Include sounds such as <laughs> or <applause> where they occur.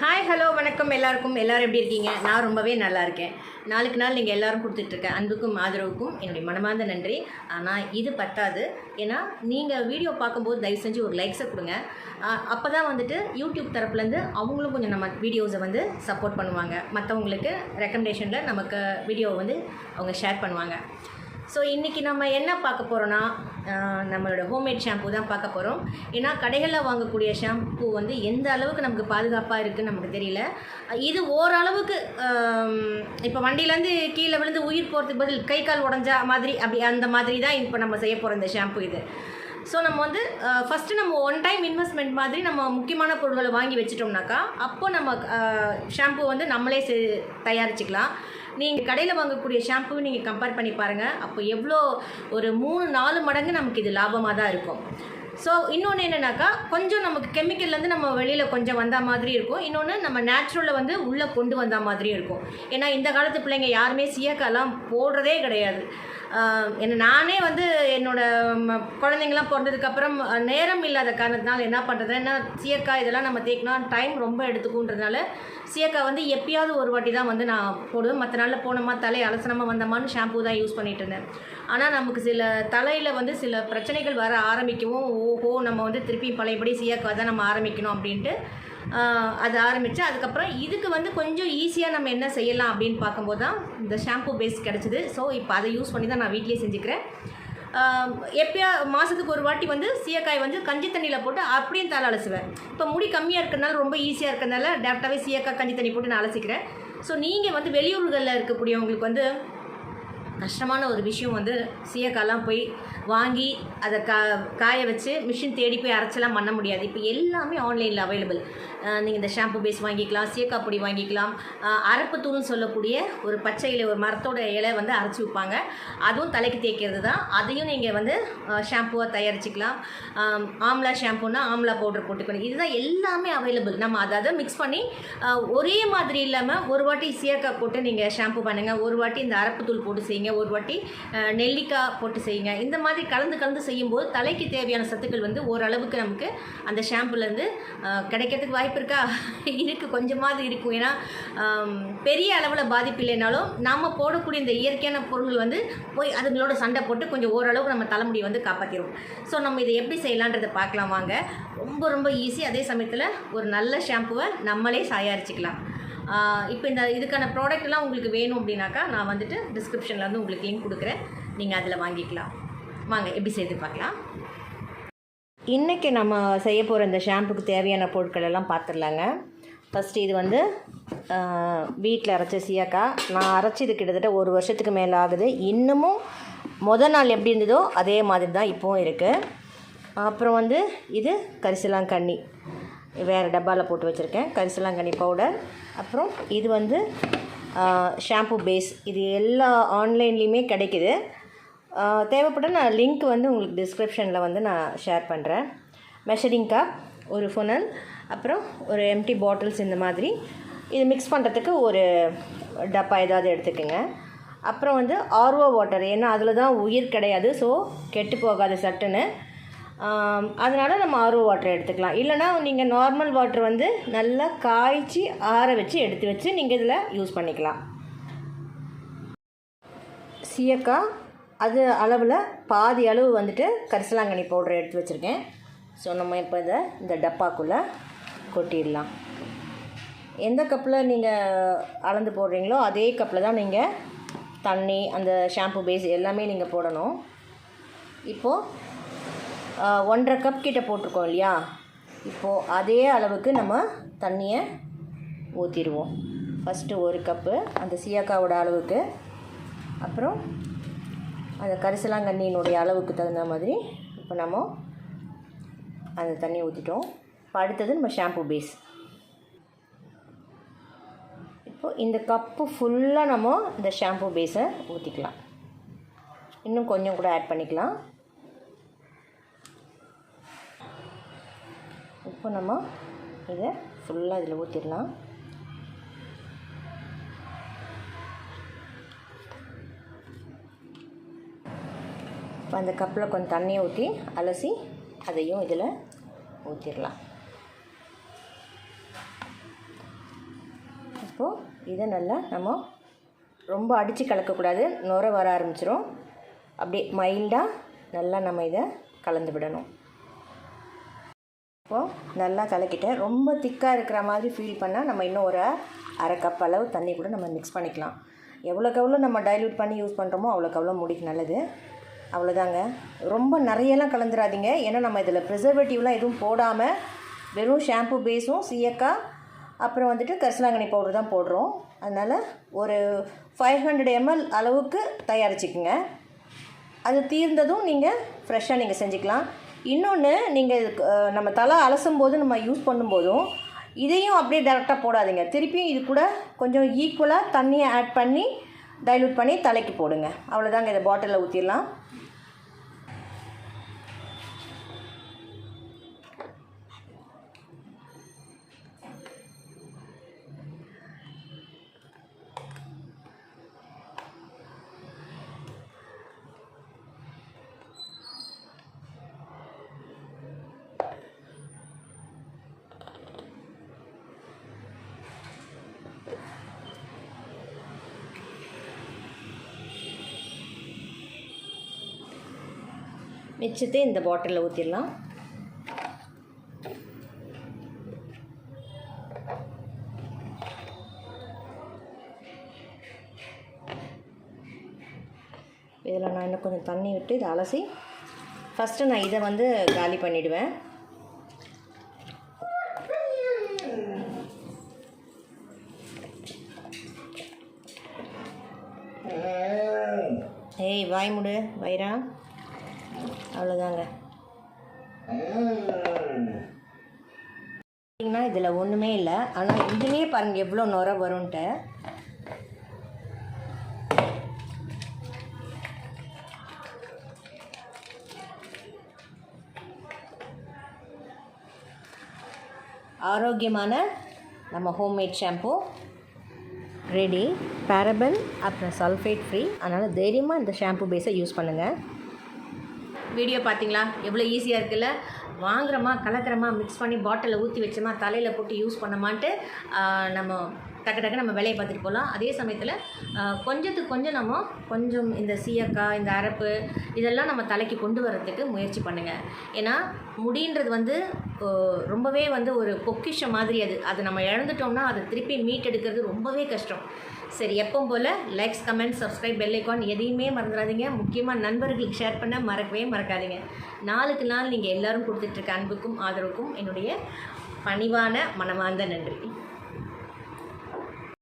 Hi hello வணக்கம் எல்லாருக்கும். எல்லாரும் எப்படி இருக்கீங்க? நான் ரொம்பவே நல்லா இருக்கேன். நாளுக்கு நாள் நீங்கள் எல்லாரும் கொடுத்துட்ருக்க அன்புக்கும் ஆதரவுக்கும் என்னுடைய மனமார்ந்த நன்றி. ஆனால் இது பத்தாது. ஏன்னா நீங்கள் வீடியோ பார்க்கும்போது தயவு செஞ்சு ஒரு லைக்ஸை கொடுங்க. அப்போ தான் வந்துட்டு யூடியூப் தரப்புலேருந்து அவங்களும் கொஞ்சம் நம்ம வீடியோஸை வந்து சப்போர்ட் பண்ணுவாங்க. மற்றவங்களுக்கு ரெக்கமெண்டேஷனில் நமக்கு வீடியோவை வந்து அவங்க ஷேர் பண்ணுவாங்க. ஸோ இன்றைக்கி நம்ம என்ன பார்க்க போகிறோன்னா நம்மளோட ஹோம்மேட் ஷாம்பு தான் பார்க்க போகிறோம் ஏன்னா கடைகளில் வாங்கக்கூடிய ஷாம்பு வந்து எந்த அளவுக்கு நமக்கு பாதுகாப்பாக இருக்குதுன்னு நமக்கு தெரியல. இது ஓரளவுக்கு இப்போ வண்டியிலேருந்து கீழே விழுந்து உயிர் போகிறதுக்கு பதில் கை கால் உடஞ்சா மாதிரி அப்படி அந்த மாதிரி தான் இப்போ நம்ம செய்ய போகிறோம் இந்த ஷாம்பு இது. ஸோ நம்ம வந்து ஃபஸ்ட்டு நம்ம ஒன் டைம் இன்வெஸ்ட்மெண்ட் மாதிரி நம்ம முக்கியமான பொருட்களை வாங்கி வச்சிட்டோம்னாக்கா அப்போ நம்ம ஷாம்பு வந்து நம்மளே செ தயாரிச்சுக்கலாம். நீங்கள் கடையில் வாங்கக்கூடிய ஷாம்பு நீங்கள் கம்பேர் பண்ணி பாருங்கள் அப்போ எவ்வளோ ஒரு மூணு நாலு மடங்கு நமக்கு இது லாபமாக தான் இருக்கும். ஸோ இன்னொன்று என்னென்னாக்கா கொஞ்சம் நமக்கு கெமிக்கல்லேருந்து நம்ம வெளியில் கொஞ்சம் வந்த மாதிரி இருக்கும். இன்னொன்று நம்ம நேச்சுரலில் வந்து உள்ளே கொண்டு வந்த மாதிரியும் இருக்கும். ஏன்னா இந்த காலத்து பிள்ளைங்க யாருமே சீயக்காலாம் போடுறதே கிடையாது. என்ன நானே வந்து என்னோட குழந்தைங்களாம் பிறந்ததுக்கப்புறம் நேரம் இல்லாத காரணத்தினால என்ன பண்ணுறது ஏன்னா சீயக்காய் இதெல்லாம் நம்ம தேய்க்கணும். டைம் ரொம்ப எடுத்துக்குன்றதுனால சீயக்காய் வந்து எப்பயாவது ஒரு வாட்டி தான் வந்து நான் போடுவேன். மற்ற நாளில் போனோமா தலை அலசனமாக வந்தோமான்னு ஷாம்பூ தான் யூஸ் பண்ணிகிட்டு இருந்தேன். ஆனால் நமக்கு சில தலையில் வந்து சில பிரச்சனைகள் வர ஆரம்பிக்கவும் ஓஹோ நம்ம வந்து திருப்பி பழையபடி சீயக்காய் தான் நம்ம ஆரம்பிக்கணும் அப்படின்ட்டு அது ஆரம்பித்து அதுக்கப்புறம் இதுக்கு வந்து கொஞ்சம் ஈஸியாக நம்ம என்ன செய்யலாம் அப்படின்னு பார்க்கும்போது தான் இந்த ஷாம்பு பேஸ் கிடச்சிது. ஸோ இப்போ அதை யூஸ் பண்ணி தான் நான் வீட்லேயே செஞ்சுக்கிறேன். எப்பயா மாதத்துக்கு ஒரு வாட்டி வந்து சீயக்காய் வந்து கஞ்சி தண்ணியில் போட்டு அப்படியே தலை அலசுவேன். இப்போ முடி கம்மியாக இருக்கிறதுனால ரொம்ப ஈஸியாக இருக்கிறதுனால டேரெக்டாகவே சீயக்காய் கஞ்சி தண்ணி போட்டு நான் அலசிக்கிறேன். ஸோ நீங்கள் வந்து வெளியூர்களில் இருக்கக்கூடியவங்களுக்கு வந்து கஷ்டமான ஒரு விஷயம் வந்து சீயக்காய்லாம் போய் வாங்கி அதை கா காய வச்சு மிஷின் தேடி போய் அரைச்சலாம் பண்ண முடியாது. இப்போ எல்லாமே ஆன்லைனில் அவைலபிள் நீங்கள் இந்த ஷாம்பு பேஸ் வாங்கிக்கலாம் சீக்கா பொடி வாங்கிக்கலாம். அரப்பு தூள்னு சொல்லக்கூடிய ஒரு பச்சை இலை ஒரு மரத்தோட இலை வந்து அரைச்சி வைப்பாங்க அதுவும் தலைக்கு தேய்க்கிறது தான். அதையும் நீங்கள் வந்து ஷாம்புவாக தயாரிச்சிக்கலாம். ஆம்லா ஷாம்புனா ஆம்லா பவுடர் போட்டுக்கணும். இதுதான் எல்லாமே அவைலபிள் நம்ம அதை அதை மிக்ஸ் பண்ணி ஒரே மாதிரி இல்லாமல் ஒரு வாட்டி சீக்கா போட்டு நீங்கள் ஷாம்பு பண்ணுங்கள் ஒரு வாட்டி இந்த அரப்பு தூள் போட்டு செய்யுங்க. ஒரு வாட்டி நெல்லிக்காய் போட்டு செய்யுங்க. இந்த மாதிரி கலந்து கலந்து செய்யும்போது தலைக்கு தேவையான சத்துக்கள் வந்து ஓரளவுக்கு நமக்கு அந்த ஷாம்புலேருந்து கிடைக்கிறதுக்கு வாய்ப்பு இருக்கா? <laughs> இருக்குது கொஞ்சமாவது இருக்கும். ஏன்னா பெரிய அளவில் பாதிப்பு இல்லைனாலும் நம்ம போடக்கூடிய இந்த இயற்கையான பொருள் வந்து போய் அதுங்களோட சண்டை போட்டு கொஞ்சம் ஓரளவுக்கு நம்ம தலைமுடி வந்து காப்பாற்றிடும் ஸோ நம்ம இதை எப்படி செய்யலான்றதை பார்க்கலாம் வாங்க. ரொம்ப ரொம்ப ஈஸி அதே சமயத்தில் ஒரு நல்ல ஷாம்புவை நம்மளே தயாரிச்சிக்கலாம் இப்போ இந்த இதுக்கான ப்ராடக்ட்லாம் உங்களுக்கு வேணும் அப்படின்னாக்கா நான் வந்துட்டு டிஸ்கிரிப்ஷனில் வந்து உங்களுக்கு லிங்க் கொடுக்குறேன். நீங்கள் அதில் வாங்கிக்கலாம். வாங்க எப்படி செய்து பார்க்கலாம். இன்றைக்கி நம்ம செய்ய போகிற இந்த ஷாம்புக்கு தேவையான பொருட்கள் எல்லாம் பார்த்துடலாங்க ஃபஸ்ட்டு இது வந்து வீட்டில் அரைச்ச சீயக்காய் நான் அரைச்சது கிட்டத்தட்ட ஒரு வருஷத்துக்கு மேலே ஆகுது. இன்னமும் மொதல் நாள் எப்படி இருந்ததோ அதே மாதிரி தான் இப்போவும் இருக்குது அப்புறம் வந்து இது கரிசலாங்கண்ணி. வேறு டப்பாவில் போட்டு வச்சுருக்கேன். கரிசலாங்கண்ணி பவுடர். அப்புறம் இது வந்து ஷாம்பு பேஸ். இது எல்லா ஆன்லைன்லேயுமே கிடைக்குது. தேவைப்பட்ட நான் லிங்க் வந்து உங்களுக்கு டிஸ்கிரிப்ஷனில் வந்து நான் ஷேர் பண்ணுறேன் மெஷரிங் கப் ஒரு ஃபுனல் அப்புறம் ஒரு எம்டி பாட்டில்ஸ் இந்த மாதிரி. இது மிக்ஸ் பண்ணுறதுக்கு ஒரு டப்பா ஏதாவது எடுத்துக்கோங்க. அப்புறம் வந்து ஆர்ஓ வாட்டர் ஏன்னா அதில் தான் உயிர் கிடையாது ஸோ கெட்டு போகாது சட்டுன்னு. அதனால் நம்ம ஆர்ஓ வாட்டர் எடுத்துக்கலாம். இல்லைனா நீங்கள் நார்மல் வாட்டர் வந்து நல்லா காய்ச்சி ஆற வச்சு எடுத்து வச்சு நீங்கள் இதில் யூஸ் பண்ணிக்கலாம். சீயக்காய் அது அளவில் பாதி அளவு வந்துட்டு கரிசலாங்கண்ணி பவுடர் எடுத்து வச்சுருக்கேன். ஸோ நம்ம இப்போ இதை இந்த டப்பாக்குள்ளே கொட்டிடலாம். எந்த கப்பில் நீங்கள் அளந்து போடுறீங்களோ அதே கப்பில் தான் நீங்கள் தண்ணி அந்த ஷாம்பு பேஸ் எல்லாமே நீங்கள் போடணும். இப்போது ஒன்றரை கப் கிட்ட போட்டிருக்கோம் இல்லையா? இப்போது அதே அளவுக்கு நம்ம தண்ணியை ஊற்றிடுவோம் ஃபஸ்ட்டு ஒரு கப்பு அந்த சீயக்காவோட அளவுக்கு. அப்புறம் அந்த கரிசலாங்கண்ணியினுடைய அளவுக்கு தகுந்த மாதிரி இப்போ நம்ம அந்த தண்ணியை ஊற்றிட்டோம் இப்போ அடுத்தது நம்ம ஷாம்பு பேஸ் இப்போ இந்த கப்பு ஃபுல்லாக நம்ம இந்த ஷாம்பு பேஸை ஊற்றிக்கலாம் இன்னும் கொஞ்சம் கூட ஆட் பண்ணிக்கலாம். இப்போ நம்ம இதை ஃபுல்லாக இதில் ஊற்றிடலாம் இப்போ அந்த கப்பில் கொஞ்சம் தண்ணியை ஊற்றி அலசி அதையும் இதில் ஊற்றிடலாம் இப்போது இதை நல்லா நம்ம ரொம்ப அடித்து கலக்கக்கூடாது. நுர வர ஆரம்பிச்சிடும் அப்படியே மைல்டாக நல்லா நம்ம இதை கலந்து விடணும். இப்போது நல்லா கலக்கிட்டேன். ரொம்ப திக்காக இருக்கிற மாதிரி ஃபீல் பண்ணால் நம்ம இன்னும் ஒரு அரை கப் அளவு தண்ணி கூட நம்ம மிக்ஸ் பண்ணிக்கலாம். எவ்வளோக்கு எவ்வளோ நம்ம டைல்யூட் பண்ணி யூஸ் பண்ணுறோமோ அவ்வளோக்கு அவ்வளோ முடிக்கு நல்லது. அவ்வளோதாங்க ரொம்ப நிறையெல்லாம் கலந்துடாதீங்க ஏன்னா நம்ம இதில் ப்ரிசர்வேட்டிவ்லாம் எதுவும் போடாமல் வெறும் ஷாம்பு பேஸும் சீயக்காய் அப்புறம் வந்துட்டு கரிசலாங்கண்ணி பவுடர் தான் போடுறோம். அதனால் ஒரு ஃபைவ் ஹண்ட்ரட் எம்எல் அளவுக்கு தயாரிச்சுக்குங்க. அது தீர்ந்ததும் நீங்கள் ஃப்ரெஷ்ஷாக நீங்கள் செஞ்சுக்கலாம். இன்னொன்று நீங்கள் நம்ம தலை அலசும் போது நம்ம யூஸ் பண்ணும்போதும் இதையும் அப்படியே டேரெக்டாக போடாதீங்க. திருப்பியும் இது கூட கொஞ்சம் ஈக்குவலாக தண்ணியை ஆட் பண்ணி டைலூட் பண்ணி தலைக்கு போடுங்க. அவ்வளோதாங்க இதை பாட்டிலில் ஊற்றிடலாம் மிச்சத்தை இந்த பாட்டிலில் ஊற்றிடலாம் இதில் நான் இன்னும் கொஞ்சம் தண்ணி விட்டு இதை அலசி ஃபஸ்ட்டு நான் இதை வந்து காலி பண்ணிவிடுவேன் ஏய் வாய் முடு வைரா. அவ்வளோதாங்க பார்த்தீங்கன்னா இதில் ஒன்றுமே இல்லை. ஆனால் இதுலேயே பாருங்கள் எவ்வளோ நுர வரும்ன்ட்டு. ஆரோக்கியமான நம்ம ஹோம்மேட் ஷாம்பு ரெடி பேரபன் அப்புறம் சல்ஃபேட் ஃப்ரீ அதனால் தைரியமாக இந்த ஷாம்பு பேஸை யூஸ் பண்ணுங்கள் வீடியோ பார்த்தீங்களா? எவ்வளோ ஈஸியாக இருக்குல்ல? வாங்குறோமா கலக்கிறோமா மிக்ஸ் பண்ணி பாட்டிலில் ஊற்றி வச்சோமா தலையில் போட்டு யூஸ் பண்ணமான்ட்டு நம்ம டக்கு டக்கு நம்ம வேலையை பார்த்துட்டு போகலாம். அதே சமயத்தில் கொஞ்சத்துக்கு கொஞ்சம் நம்ம கொஞ்சம் இந்த சீயக்காய் இந்த அரப்பு இதெல்லாம் நம்ம தலைக்கு கொண்டு வரதுக்கு முயற்சி பண்ணுங்கள் ஏன்னா முடின்றது வந்து ரொம்பவே வந்து ஒரு பொக்கிஷம் மாதிரி அது. அது நம்ம இழந்துட்டோம்னா அதை திருப்பி மீட் எடுக்கிறது ரொம்பவே கஷ்டம். சரி எப்பவும் போல் லைக்ஸ் கமெண்ட் சப்ஸ்கிரைப் பெல்லைக்கான் எதையுமே மறந்துடாதீங்க. முக்கியமாக நண்பர்களுக்கு ஷேர் பண்ண மறக்கவே மறக்காதீங்க. நாளுக்கு நாள் நீங்கள் எல்லோரும் கொடுத்துட்ருக்க அன்புக்கும் ஆதரவுக்கும் என்னுடைய பணிவான மனமார்ந்த நன்றி.